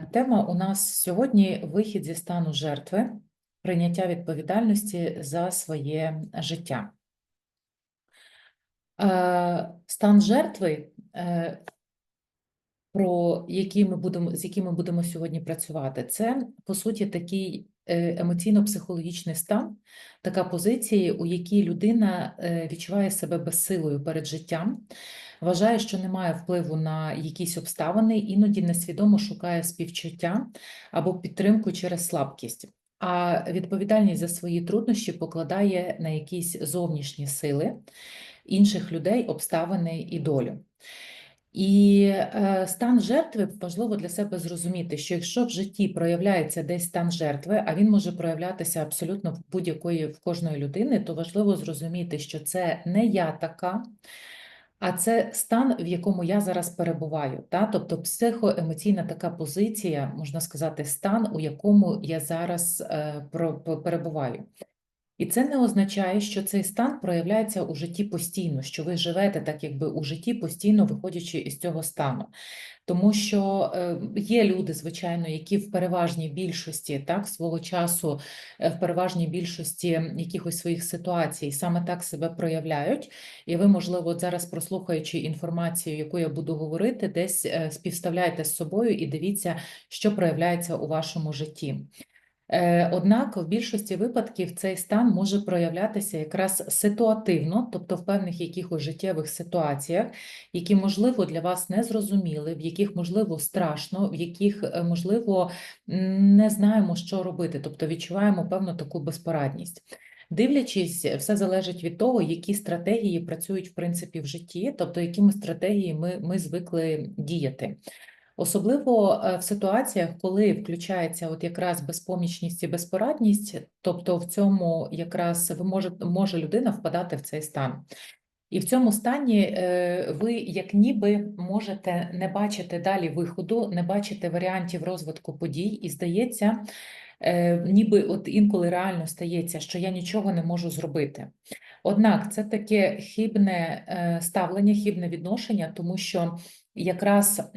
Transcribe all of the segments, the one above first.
Тема у нас сьогодні вихід зі стану жертви, прийняття відповідальності за своє життя. Е, Стан жертви, е, про який ми будемо, з яким ми будемо сьогодні працювати, це по суті такий е, емоційно-психологічний стан, така позиція, у якій людина е, відчуває себе безсилою перед життям, вважає, що немає впливу на якісь обставини, іноді несвідомо шукає співчуття або підтримку через слабкість. А відповідальність за свої труднощі покладає на якісь зовнішні сили інших людей, обставини і долю. І е, стан жертви важливо для себе зрозуміти, що якщо в житті проявляється десь стан жертви, а він може проявлятися абсолютно в будь-якої в кожної людини, то важливо зрозуміти, що це не я така, а це стан, в якому я зараз перебуваю. Та? Тобто психоемоційна така позиція, можна сказати, стан, у якому я зараз е, перебуваю. І це не означає, що цей стан проявляється у житті постійно, що ви живете так, якби у житті постійно виходячи із цього стану. Тому що е, є люди, звичайно, які в переважній більшості так свого часу, е, в переважній більшості якихось своїх ситуацій саме так себе проявляють, і ви, можливо, зараз прослухаючи інформацію, яку я буду говорити, десь е, співставляйте з собою і дивіться, що проявляється у вашому житті. Е, однак в більшості випадків цей стан може проявлятися якраз ситуативно, тобто в певних якихось життєвих ситуаціях, які, можливо, для вас не зрозуміли, в яких, можливо, страшно, в яких, е, можливо, не знаємо, що робити, тобто відчуваємо певну таку безпорадність. Дивлячись, все залежить від того, які стратегії працюють в принципі в житті, тобто якими стратегіями ми, ми звикли діяти. Особливо е, в ситуаціях, коли включається от якраз безпомічність і безпорадність, тобто в цьому якраз ви може, може людина впадати в цей стан. І в цьому стані е, ви, як ніби, можете не бачити далі виходу, не бачити варіантів розвитку подій, і здається, е, ніби от інколи реально стається, що я нічого не можу зробити. Однак це таке хибне ставлення, хибне відношення, тому що якраз.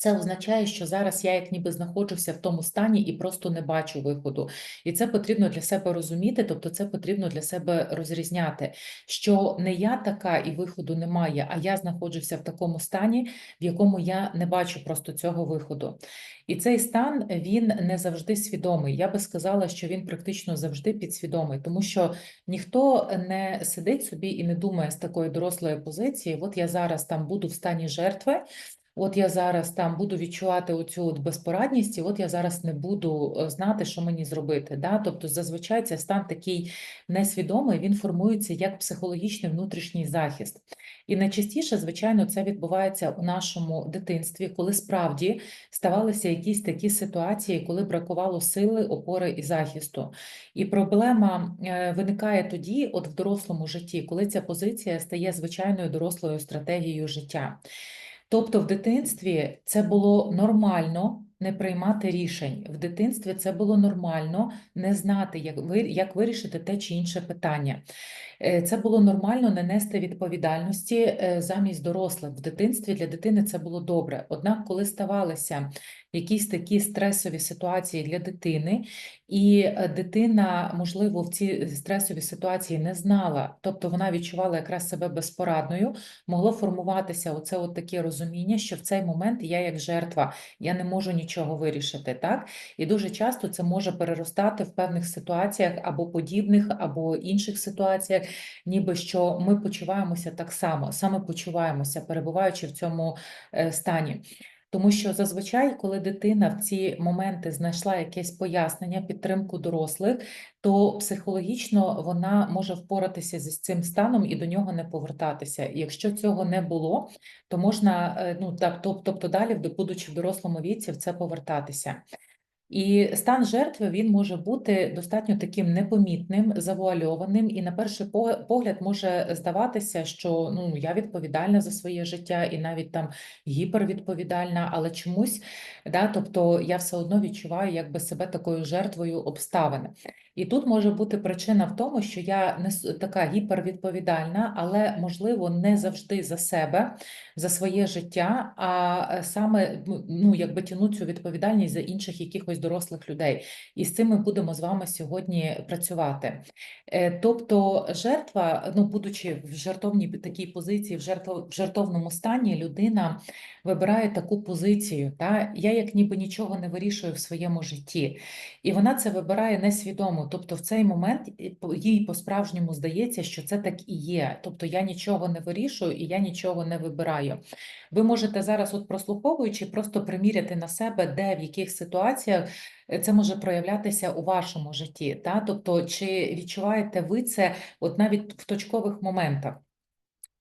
Це означає, що зараз я як ніби знаходжуся в тому стані і просто не бачу виходу. І це потрібно для себе розуміти, тобто це потрібно для себе розрізняти, що не я така і виходу немає, а я знаходжуся в такому стані, в якому я не бачу просто цього виходу. І цей стан він не завжди свідомий. Я би сказала, що він практично завжди підсвідомий, тому що ніхто не сидить собі і не думає з такої дорослої позиції, от я зараз там буду в стані жертви. От я зараз там буду відчувати оцю от безпорадність, і от я зараз не буду е, знати, що мені зробити. Да? Тобто, зазвичай цей стан такий несвідомий, він формується як психологічний внутрішній захист. І найчастіше, звичайно, це відбувається у нашому дитинстві, коли справді ставалися якісь такі ситуації, коли бракувало сили, опори і захисту. І проблема е, виникає тоді, от в дорослому житті, коли ця позиція стає звичайною дорослою стратегією життя. Тобто в дитинстві це було нормально не приймати рішень. В дитинстві це було нормально не знати, як як вирішити те чи інше питання. Е, це було нормально не нести відповідальності е, замість дорослих. В дитинстві для дитини це було добре. Однак, коли ставалися якісь такі стресові ситуації для дитини, і е, дитина, можливо, в ці стресові ситуації не знала, тобто вона відчувала якраз себе безпорадною, могло формуватися оце от таке розуміння, що в цей момент я як жертва, я не можу нічого вирішити. так? І дуже часто це може переростати в певних ситуаціях або подібних, або інших ситуаціях, ніби що ми почуваємося так само, саме почуваємося, перебуваючи в цьому е, стані. Тому що зазвичай, коли дитина в ці моменти знайшла якесь пояснення, підтримку дорослих, то психологічно вона може впоратися зі цим станом і до нього не повертатися. І якщо цього не було, то можна е, ну так, тобто далі, будучи в дорослому віці, в це повертатися. І стан жертви він може бути достатньо таким непомітним, завуальованим, і на перший по- погляд може здаватися, що ну я відповідальна за своє життя і навіть там гіпервідповідальна, але чомусь, да, тобто я все одно відчуваю якби себе такою жертвою обставини. І тут може бути причина в тому, що я не така гіпервідповідальна, але можливо не завжди за себе, за своє життя, а е, саме ну, ну, якби тяну цю відповідальність за інших якихось дорослих людей. І з цим ми будемо з вами сьогодні працювати. Е, Тобто, жертва, ну будучи в жертовній такій позиції, в жертв- в жертовному стані, людина вибирає таку позицію. Та я як ніби нічого не вирішую в своєму житті. І вона це вибирає несвідомо. Тобто, в цей момент їй по-справжньому здається, що це так і є. Тобто я нічого не вирішую і я нічого не вибираю. Ви можете зараз, от прослуховуючи, просто приміряти на себе, де в яких ситуаціях е, це може проявлятися у вашому житті. Та? Тобто, чи відчуваєте ви це от навіть в точкових моментах?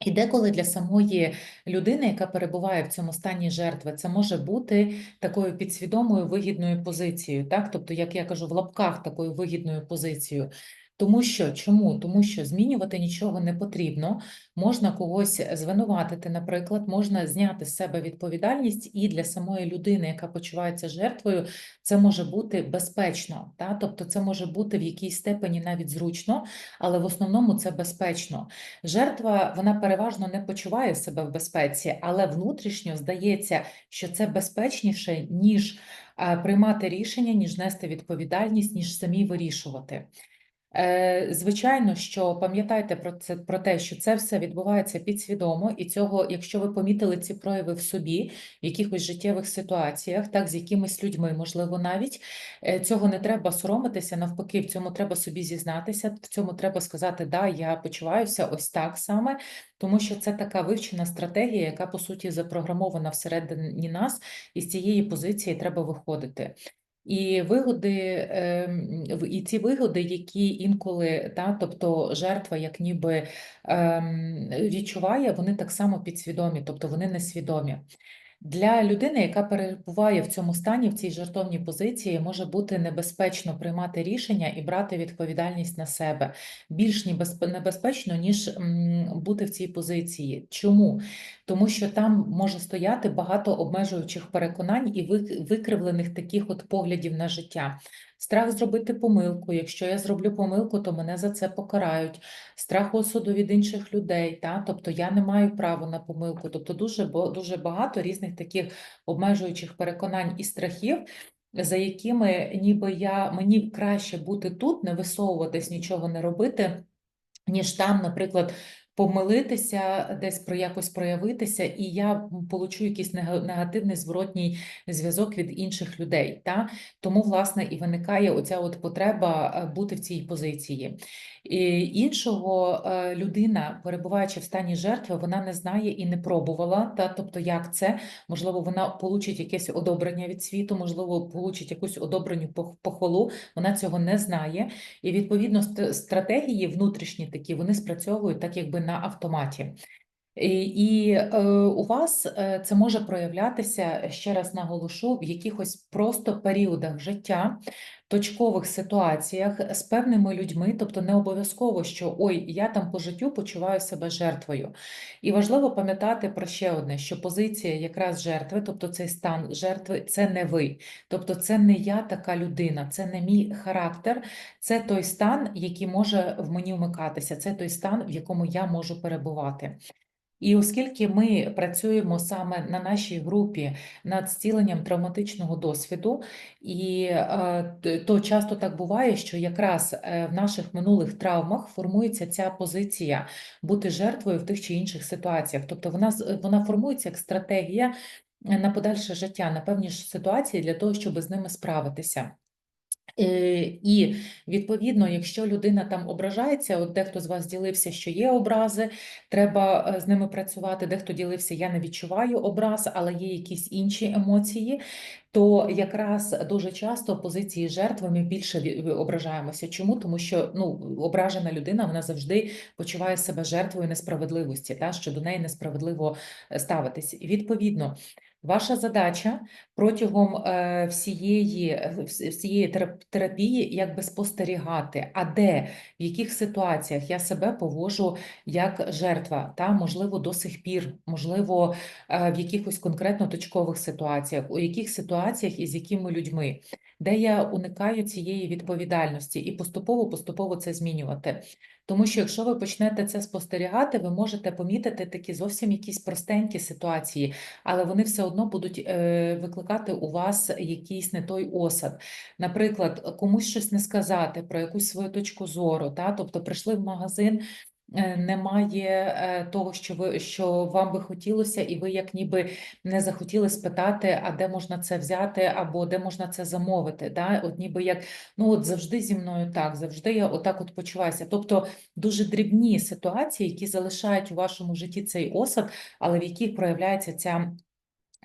І деколи для самої людини, яка перебуває в цьому стані жертви, це може бути такою підсвідомою вигідною позицією, так? Тобто, як я кажу, в лапках такою вигідною позицією. Тому що чому? Тому що змінювати нічого не потрібно, можна когось звинуватити, наприклад, можна зняти з себе відповідальність, і для самої людини, яка почувається жертвою, це може бути безпечно. Та? Тобто, це може бути в якійсь степені навіть зручно, але в основному це безпечно. Жертва вона переважно не почуває себе в безпеці, але внутрішньо здається, що це безпечніше, ніж е, приймати рішення, ніж нести відповідальність, ніж самі вирішувати. Е, Звичайно, що пам'ятайте про це про те, що це все відбувається підсвідомо, і цього, якщо ви помітили ці прояви в собі, в якихось життєвих ситуаціях, так з якимись людьми, можливо, навіть е, цього не треба соромитися. Навпаки, в цьому треба собі зізнатися. В цьому треба сказати, да, я почуваюся ось так саме, тому що це така вивчена стратегія, яка по суті запрограмована всередині нас, і з цієї позиції треба виходити. І вигоди, ем, і ці вигоди, які інколи, та, тобто жертва як ніби ем, відчуває, вони так само підсвідомі, тобто вони несвідомі. Для людини, яка перебуває в цьому стані, в цій жертовній позиції, може бути небезпечно приймати рішення і брати відповідальність на себе. Більш небезпе- небезпечно, ніж бути в цій позиції. Чому? Тому що там може стояти багато обмежуючих переконань і вик- викривлених таких от поглядів на життя. Страх зробити помилку. Якщо я зроблю помилку, то мене за це покарають. Страх осуду від інших людей, та? тобто я не маю права на помилку. Тобто дуже, дуже багато різних таких обмежуючих переконань і страхів, за якими ніби я мені краще бути тут, не висовуватись, нічого не робити, ніж там, наприклад, помилитися, десь про якось проявитися, і я получу якийсь негативний зворотній зв'язок від інших людей. Та? Тому, власне, і виникає оця от потреба е, бути в цій позиції. І іншого е, людина, перебуваючи в стані жертви, вона не знає і не пробувала. Та? Тобто, як це? Можливо, вона получить якесь одобрення від світу, можливо, получить якусь одобренню похвалу, вона цього не знає. І відповідно стратегії внутрішні такі вони спрацьовують так, якби на автоматі. І, і е, у вас е, це може проявлятися, ще раз наголошу, в якихось просто періодах життя, точкових ситуаціях з певними людьми, тобто не обов'язково, що ой, я там по життю почуваю себе жертвою. І важливо пам'ятати про ще одне, що позиція якраз жертви, тобто цей стан жертви, це не ви. Тобто це не я така людина, це не мій характер, це той стан, який може в мені вмикатися, це той стан, в якому я можу перебувати. І оскільки ми працюємо саме на нашій групі над зціленням травматичного досвіду, і е, то часто так буває, що якраз е, в наших минулих травмах формується ця позиція бути жертвою в тих чи інших ситуаціях. Тобто вона вона формується як стратегія на подальше життя, на певні ситуації для того, щоб з ними справитися. Е, І відповідно, якщо людина там ображається, от дехто з вас ділився, що є образи, треба е, з ними працювати. Дехто ділився, я не відчуваю образ, але є якісь інші емоції. То якраз дуже часто позиції жертви ми більше ображаємося. Чому? Тому що ну ображена людина вона завжди почуває себе жертвою несправедливості, та що до неї несправедливо е, ставитись. Відповідно. Ваша задача протягом е, всієї, е, всієї терапії якби спостерігати, а де, в яких ситуаціях я себе поводжу як жертва, та можливо до сих пір, можливо, в якихось конкретно точкових ситуаціях, у яких ситуаціях і з якими людьми, де я уникаю цієї відповідальності і поступово поступово це змінювати. Тому що якщо ви почнете це спостерігати, ви можете помітити такі зовсім якісь простенькі ситуації, але вони все одно будуть е, викликати у вас якийсь не той осад. Наприклад, комусь щось не сказати про якусь свою точку зору, та? тобто прийшли в магазин. Е, Немає е, того, що ви що вам би хотілося, і ви як ніби не захотіли спитати, а де можна це взяти, або де можна це замовити. Да? От ніби як ну от завжди зі мною так, завжди я отак от почуваюся. Тобто дуже дрібні ситуації, які залишають у вашому житті цей осад, але в яких проявляється ця.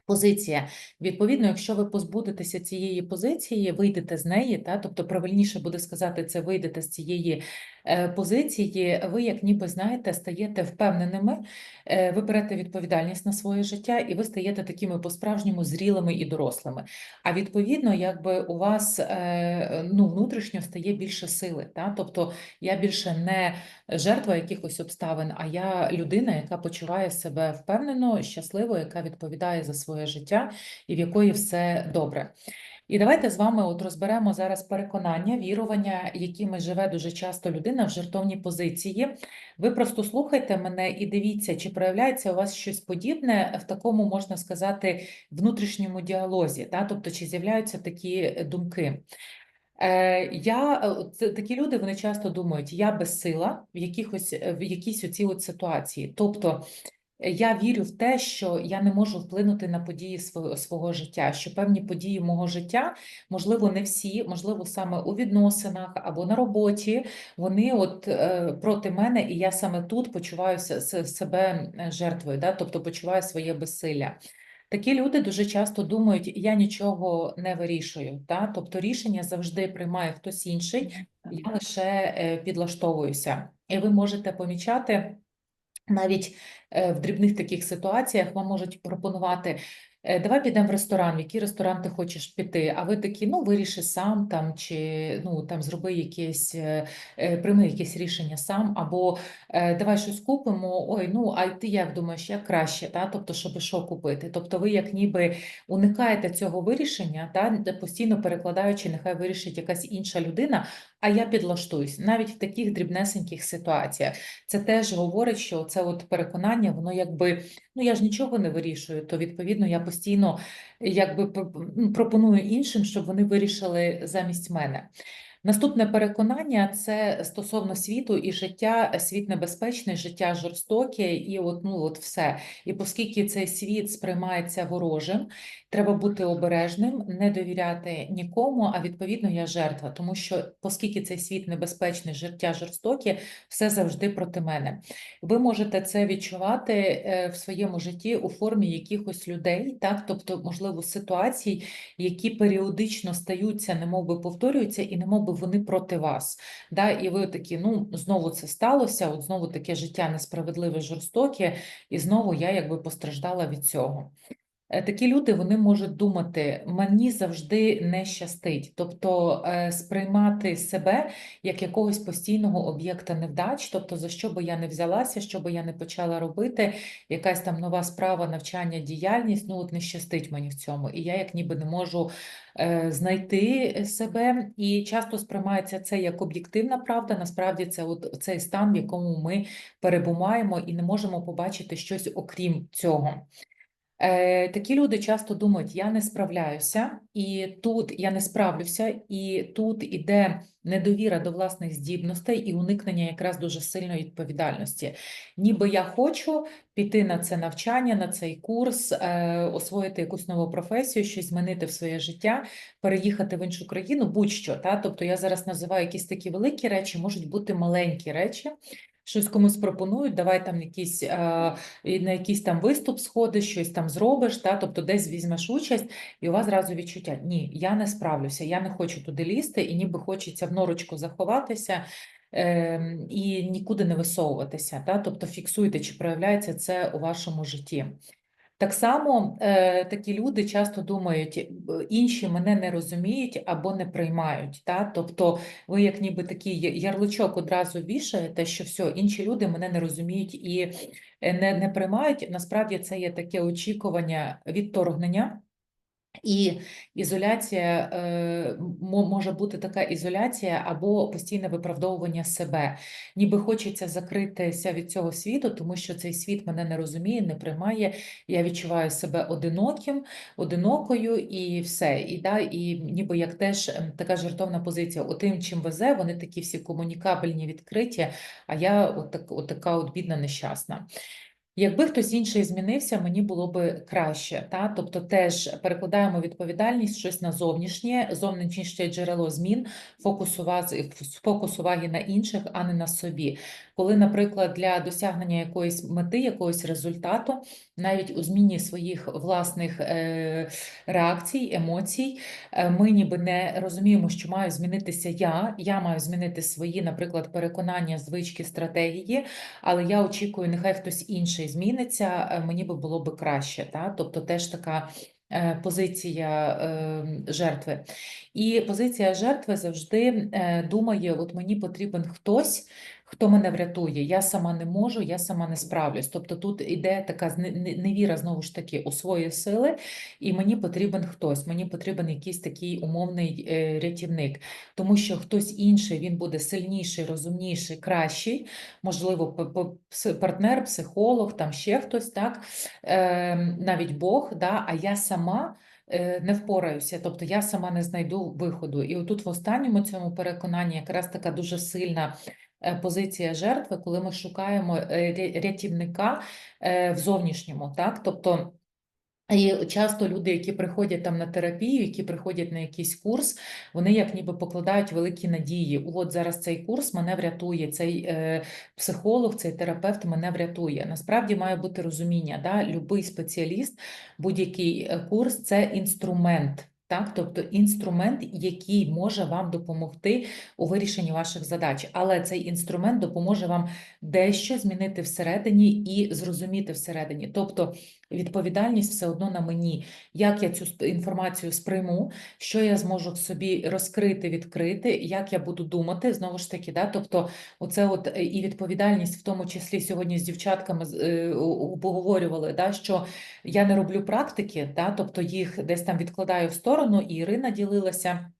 Позиція. Відповідно, якщо ви позбудетеся цієї позиції, вийдете з неї, та, тобто правильніше буде сказати, це вийдете з цієї позиції, ви, як ніби знаєте, стаєте впевненими, е, ви берете відповідальність на своє життя, і ви стаєте такими по-справжньому зрілими і дорослими. А відповідно, якби у вас е, ну, внутрішньо стає більше сили. Та? Тобто я більше не жертва якихось обставин, а я людина, яка почуває себе впевнено, щасливо, яка відповідає за своє життя і в якої все добре. І давайте з вами от розберемо зараз переконання, вірування, якими живе дуже часто людина в жертовній позиції. Ви просто слухайте мене і дивіться, чи проявляється у вас щось подібне в такому, можна сказати, внутрішньому діалозі, та? тобто чи з'являються такі думки. Е, Я, е, такі люди вони часто думають, я безсила в якихось в якійсь оцій от ситуації. Тобто я вірю в те, що я не можу вплинути на події свого, життя, що певні події мого життя, можливо, не всі, можливо, саме у відносинах або на роботі, вони от е, проти мене, і я саме тут почуваю се- се- себе е, жертвою, да? тобто почуваю своє безсилля. Такі люди дуже часто думають, я нічого не вирішую, та? тобто рішення завжди приймає хтось інший, я лише е, підлаштовуюся. І ви можете помічати навіть е, в дрібних таких ситуаціях вам можуть пропонувати. «Е, Давай підемо в ресторан, в який ресторан ти хочеш піти, а ви такі, ну виріши сам там, чи ну там зроби якесь, е, прийми якесь рішення сам, або давай щось купимо. Ой, ну а ти як думаєш, як краще, та? Тобто, щоб що купити? Тобто, ви як ніби уникаєте цього вирішення, та постійно перекладаючи, нехай вирішить якась інша людина, а я підлаштуюсь навіть в таких дрібнесеньких ситуаціях. Це теж говорить, що це от переконання, воно якби ну я ж нічого не вирішую, то відповідно я постійно якби ну, пропоную іншим, щоб вони вирішили замість мене. Наступне переконання це стосовно світу і життя. Світ небезпечний, життя жорстоке, і от ну от все. І оскільки цей світ сприймається ворожим, треба бути обережним, не довіряти нікому. А відповідно, я жертва, тому що оскільки цей світ небезпечний, життя жорстоке, все завжди проти мене. Ви можете це відчувати е, в своєму житті у формі якихось людей, так, тобто, можливо, ситуацій, які періодично стаються, немов би повторюються, і немов би вони проти вас. Да? І ви такі, ну, знову це сталося, от знову таке життя несправедливе, жорстоке, і знову я якби постраждала від цього. Е, Такі люди вони можуть думати, мені завжди не щастить, тобто е, сприймати себе як якогось постійного об'єкта невдач, тобто за що би я не взялася, що би я не почала робити, якась там нова справа, навчання, діяльність, ну от не щастить мені в цьому, і я як ніби не можу е, знайти себе, і часто сприймається це як об'єктивна правда. Насправді це от цей стан, в якому ми перебуваємо і не можемо побачити щось окрім цього. Е, Такі люди часто думають, я не справляюся, і тут я не справлюся, і тут іде недовіра до власних здібностей і уникнення якраз дуже сильної відповідальності. Ніби я хочу піти на це навчання, на цей курс, е, освоїти якусь нову професію, щось змінити в своє життя, переїхати в іншу країну, будь-що. Та? Тобто я зараз називаю якісь такі великі речі, можуть бути маленькі речі. Щось комусь пропонують, давай там якісь е, на якийсь там виступ сходиш, щось там зробиш, та, тобто десь візьмеш участь, і у вас зразу відчуття, ні, я не справлюся, я не хочу туди лізти, і ніби хочеться в норочку заховатися е, і нікуди не висовуватися. Та, тобто фіксуйте, чи проявляється це у вашому житті. Так само е, такі люди часто думають, «Е, інші мене не розуміють або не приймають. Та? Тобто ви як ніби такий ярличок одразу вішаєте, що все, інші люди мене не розуміють і е, не, не приймають. Насправді це є таке очікування відторгнення. І ізоляція е, може бути така ізоляція або постійне виправдовування себе. Ніби хочеться закритися від цього світу, тому що цей світ мене не розуміє, не приймає. Я відчуваю себе одиноким, одинокою і все. І, да, і ніби як теж ем, така жартовна позиція. Отим, чим везе, вони такі всі комунікабельні, відкриті, а я от, от така от бідна нещасна. Якби хтось інший змінився, мені було би краще. Та? Тобто теж перекладаємо відповідальність щось на зовнішнє, зовнішнє джерело змін, фокус уваги, фокус уваги на інших, а не на собі. Коли, наприклад, для досягнення якоїсь мети, якогось результату, навіть у зміні своїх власних е, реакцій, емоцій, е, ми ніби не розуміємо, що маю змінитися я, я маю змінити свої, наприклад, переконання, звички, стратегії, але я очікую, нехай хтось інший зміниться, е, мені би було би краще. Та? Тобто теж така позиція жертви. І позиція жертви завжди думає: от мені потрібен хтось. Хто мене врятує? Я сама не можу, я сама не справлюсь. Тобто тут іде така невіра знову ж таки у свої сили, і мені потрібен хтось, мені потрібен якийсь такий умовний е, рятівник, тому що хтось інший він буде сильніший, розумніший, кращий, можливо, партнер, психолог, там ще хтось, так, е, навіть Бог, да, а я сама. е, Не впораюся, тобто я сама не знайду виходу. І отут в останньому цьому переконанні якраз така дуже сильна позиція жертви, коли ми шукаємо е, рятівника е, в зовнішньому, так? Тобто і часто люди, які приходять там на терапію, які приходять на якийсь курс, вони як ніби покладають великі надії. От зараз цей курс мене врятує, цей е, психолог, цей терапевт мене врятує. Насправді має бути розуміння, да? Любий спеціаліст, будь-який е, курс це інструмент. Так, тобто інструмент, який може вам допомогти у вирішенні ваших задач, але цей інструмент допоможе вам дещо змінити всередині і зрозуміти всередині. Тобто відповідальність все одно на мені, як я цю інформацію сприйму, що я зможу собі розкрити, відкрити, як я буду думати, знову ж таки, да? тобто оце от е, і відповідальність, в тому числі сьогодні з дівчатками з- е, да? що я не роблю практики, да? тобто їх десь там відкладаю в сторону, і Ірина ділилася.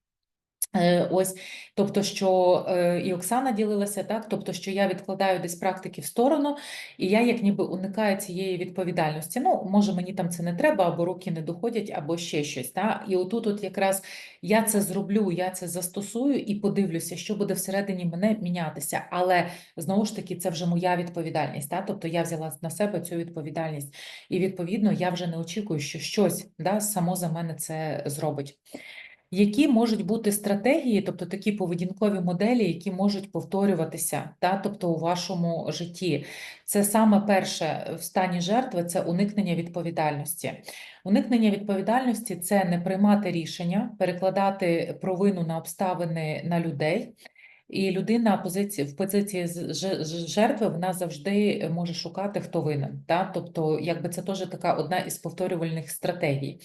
Е, Ось, тобто, що е, і Оксана ділилася, так, тобто, що я відкладаю десь практики в сторону, і я як ніби уникаю цієї відповідальності. Ну, може, мені там це не треба, або руки не доходять, або ще щось. Та? І отут, от якраз я це зроблю, я це застосую і подивлюся, що буде всередині мене мінятися. Але знову ж таки, це вже моя відповідальність. Та? Тобто я взяла на себе цю відповідальність. І відповідно я вже не очікую, що щось да, само за мене це зробить. Які можуть бути стратегії, тобто такі поведінкові моделі, які можуть повторюватися, та, тобто у вашому житті? Це саме перше в стані жертви це уникнення відповідальності. Уникнення відповідальності це не приймати рішення, перекладати провину на обставини на людей. І людина позиції в позиції жертви вона завжди може шукати, хто винен. Та? Тобто, якби це теж така одна із повторювальних стратегій.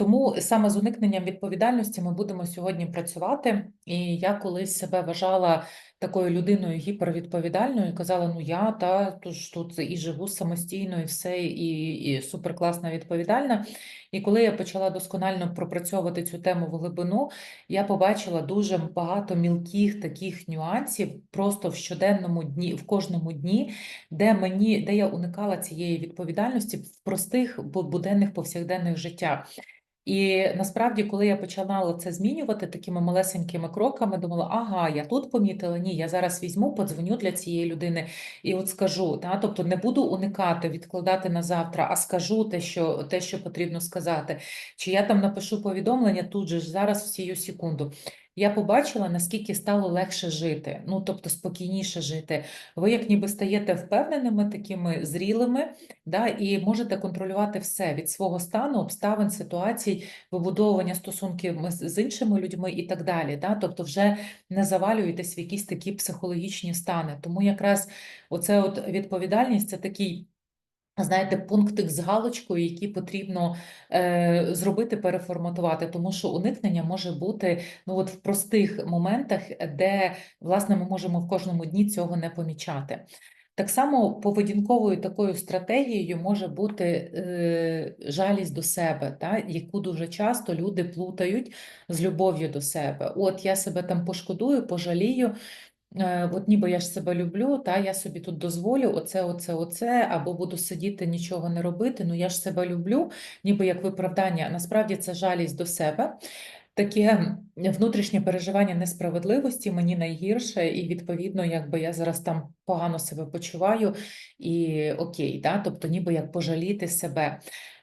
Тому саме з уникненням відповідальності ми будемо сьогодні працювати. І я колись себе вважала такою людиною гіпервідповідальною і казала: ну я та тож тут і живу самостійно, і все, і, і суперкласна відповідальна. І коли я почала досконально пропрацьовувати цю тему в глибину, я побачила дуже багато мілких таких нюансів просто в щоденному дні, в кожному дні, де мені, де я уникала цієї відповідальності в простих буденних повсякденних життях. І насправді, коли я починала це змінювати такими малесенькими кроками, думала, ага, я тут помітила, ні, я зараз візьму, подзвоню для цієї людини і от скажу, та, тобто не буду уникати, відкладати на завтра, а скажу те, що, те, що потрібно сказати. Чи я там напишу повідомлення тут же ж зараз в цю секунду. Я побачила, наскільки стало легше жити, ну тобто спокійніше жити. Ви як ніби стаєте впевненими, такими зрілими, да, і можете контролювати все від свого стану, обставин, ситуацій, вибудовування стосунків з іншими людьми і так далі. Да? Тобто вже не завалюєтесь в якісь такі психологічні стани. Тому якраз оце от відповідальність це такий Знаєте, пунктик з галочкою, які потрібно е, зробити, переформатувати, тому що уникнення може бути ну от в простих моментах, де власне ми можемо в кожному дні цього не помічати. Так само поведінковою такою стратегією може бути е, жалість до себе, та, яку дуже часто люди плутають з любов'ю до себе. От я себе там пошкодую, пожалію. Е, От ніби я ж себе люблю, та я собі тут дозволю оце, оце, оце, або буду сидіти, нічого не робити. Ну я ж себе люблю, ніби як виправдання. Насправді це жалість до себе. Таке внутрішнє переживання несправедливості мені найгірше, і відповідно, якби я зараз там погано себе почуваю, і окей, да? тобто ніби як пожаліти себе.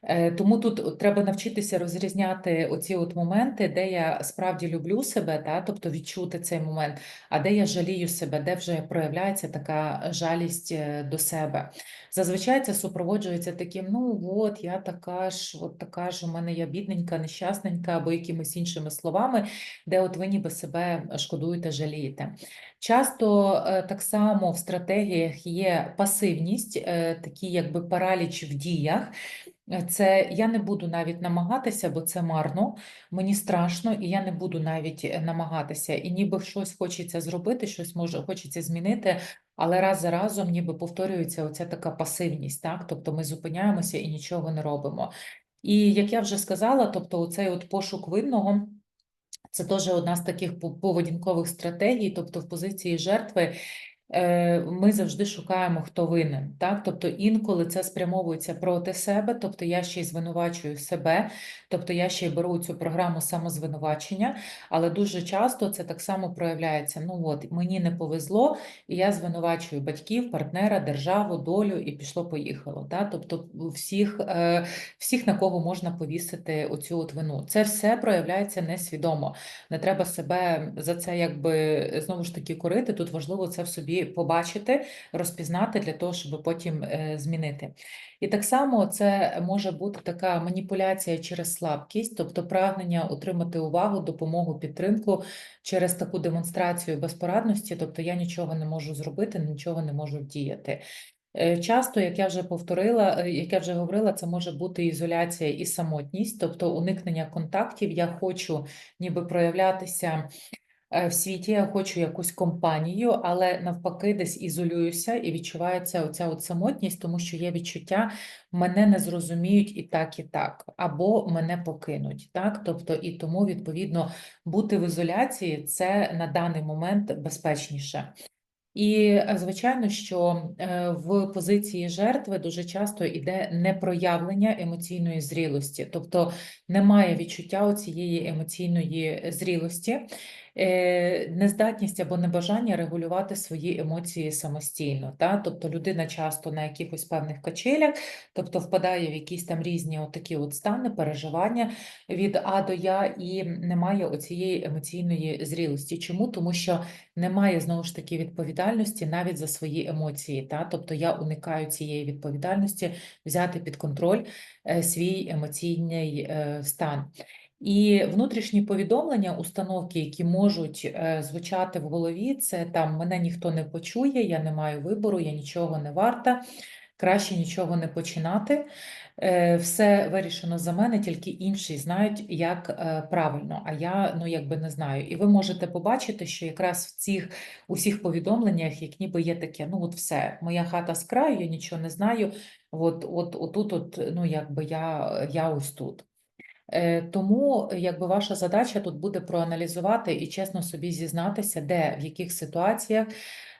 Е, Тому тут треба навчитися розрізняти оці от моменти, де я справді люблю себе, та? тобто відчути цей момент, а де я жалію себе, де вже проявляється така жалість е, до себе. Зазвичай це супроводжується таким: ну от я така ж, от така ж у мене я бідненька, нещасненька, або якимись іншими словами, де от ви ніби себе шкодуєте, жалієте. Часто е, так само в стратегіях є пасивність, такі якби параліч в діях. Це я не буду навіть намагатися, бо це марно, мені страшно, і я не буду навіть е, намагатися. І ніби щось хочеться зробити, щось може хочеться змінити, але раз за разом ніби повторюється оця така пасивність, так? Тобто ми зупиняємося і нічого не робимо. І як я вже сказала, тобто оцей от пошук винного. Це теж одна з таких по- поведінкових стратегій, тобто в позиції жертви ми завжди шукаємо, хто винен. Так? Тобто інколи це спрямовується проти себе, тобто я ще й звинувачую себе, тобто я ще й беру цю програму самозвинувачення, але дуже часто це так само проявляється. Ну от мені не повезло, і я звинувачую батьків, партнера, державу, долю, і пішло-поїхало. Так? Тобто всіх, е, всіх, на кого можна повісити оцю от вину. Це все проявляється несвідомо. Не треба себе за це якби знову ж таки корити. Тут важливо це в собі побачити, розпізнати для того, щоб потім е, змінити. І так само це може бути така маніпуляція через слабкість, тобто прагнення отримати увагу, допомогу, підтримку через таку демонстрацію безпорадності, тобто я нічого не можу зробити, нічого не можу вдіяти. Е, Часто, як я вже повторила, е, як я вже говорила, це може бути ізоляція і самотність, тобто уникнення контактів. Я хочу ніби проявлятися в світі, я хочу якусь компанію, але навпаки, десь ізолююся і відчувається оця от самотність, тому що є відчуття, мене не зрозуміють і так, і так, або мене покинуть. Так? Тобто, і тому, відповідно, бути в ізоляції це на даний момент безпечніше. І е, звичайно, що е, в позиції жертви дуже часто йде непроявлення емоційної зрілості, тобто немає відчуття цієї емоційної зрілості, е, нездатність або небажання регулювати свої емоції самостійно. Та? Тобто людина часто на якихось певних качелях, тобто впадає в якісь там різні такі от стани, переживання від А до Я, і немає оцієї емоційної зрілості. Чому? Тому що немає знову ж таки відповідальності навіть за свої емоції. Та? Тобто я уникаю цієї відповідальності взяти під контроль е, свій емоційний е, стан. І внутрішні повідомлення, установки, які можуть е, звучати в голові, це там мене ніхто не почує, я не маю вибору, я нічого не варта, краще нічого не починати. Е, Все вирішено за мене, тільки інші знають, як е, правильно, а я ну якби не знаю. І ви можете побачити, що якраз в цих усіх повідомленнях, як ніби є таке, ну от все, моя хата з краю, я нічого не знаю. От, от, отут, от, ну якби я, я ось тут. Е, Тому якби ваша задача тут буде проаналізувати і чесно собі зізнатися, де в яких ситуаціях,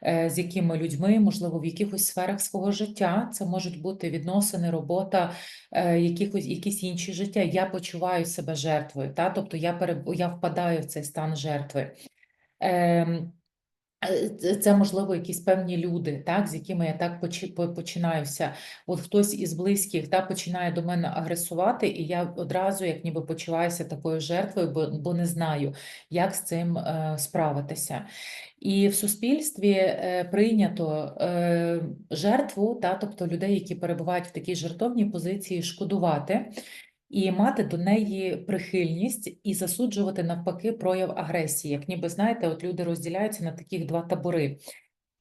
е, з якими людьми, можливо, в якихось сферах свого життя це можуть бути відносини, робота, е, якихось якісь інші життя. Я почуваю себе жертвою, та тобто я переб... я впадаю в цей стан жертви. Ем, Це, це, можливо, якісь певні люди, так, з якими я так почи- починаюся. От хтось із близьких та, починає до мене агресувати, і я одразу як ніби почуваюся такою жертвою, бо, бо не знаю, як з цим е, справитися. І в суспільстві е, прийнято е, жертву, та, тобто людей, які перебувають в такій жертовній позиції, шкодувати і мати до неї прихильність і засуджувати навпаки прояв агресії. Як ніби знаєте, от люди розділяються на таких два табори.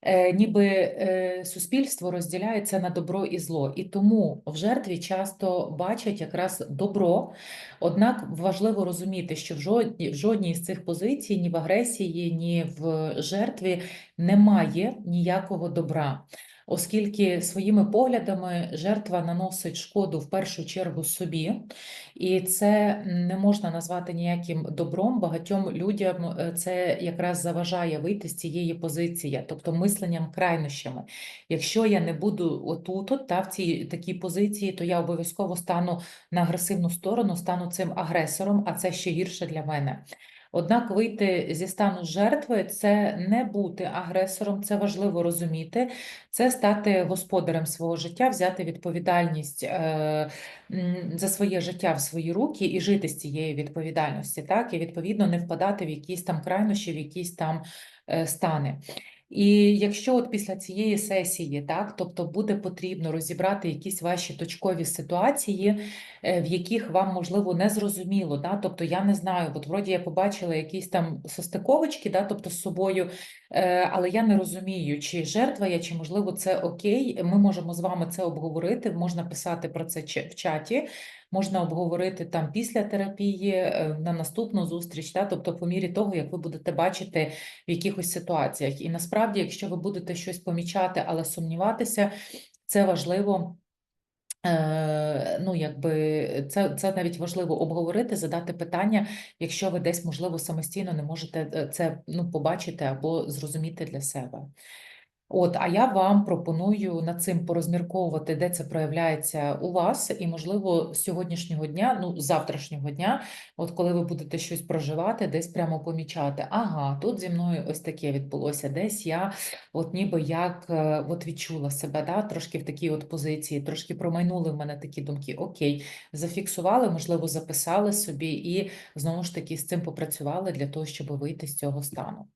е, ніби е, суспільство розділяється на добро і зло, і тому в жертві часто бачать якраз добро. Однак важливо розуміти, що в жодній, в жодній з цих позицій, ні в агресії, ні в жертві немає ніякого добра. Оскільки своїми поглядами жертва наносить шкоду в першу чергу собі, і це не можна назвати ніяким добром. Багатьом людям е, це якраз заважає вийти з цієї позиції, тобто мисленням крайнощами. Якщо я не буду отут, от, та в цій такій позиції, то я обов'язково стану на агресивну сторону, стану цим агресором, а це ще гірше для мене. Однак вийти зі стану жертви це не бути агресором, це важливо розуміти, це стати господарем свого життя, взяти відповідальність е, за своє життя в свої руки і жити з цієї відповідальності, так, і відповідно не впадати в якісь там крайнощі, в якісь там е, стани. І якщо от після цієї сесії, так, тобто буде потрібно розібрати якісь ваші точкові ситуації, е, в яких вам можливо не зрозуміло, да, тобто я не знаю, от вроді я побачила якісь там состиковочки, да, тобто з собою, е, але я не розумію, чи жертва я, чи можливо це окей. Ми можемо з вами це обговорити. Можна писати про це в чаті. Можна обговорити там після терапії е, на наступну зустріч, да? тобто по мірі того, як ви будете бачити в якихось ситуаціях. І насправді, якщо ви будете щось помічати, але сумніватися, це важливо. Е, Ну, якби це, це навіть важливо обговорити, задати питання, якщо ви десь, можливо, самостійно не можете е, це ну, побачити або зрозуміти для себе. От, а я вам пропоную над цим порозмірковувати, де це проявляється у вас, і, можливо, з сьогоднішнього дня, ну, завтрашнього дня, от коли ви будете щось проживати, десь прямо помічати, ага, тут зі мною ось таке відбулося, десь я от ніби як е, от відчула себе, да, трошки в такій от позиції, трошки промайнули в мене такі думки. Окей, зафіксували, можливо, записали собі і знову ж таки з цим попрацювали для того, щоб вийти з цього стану.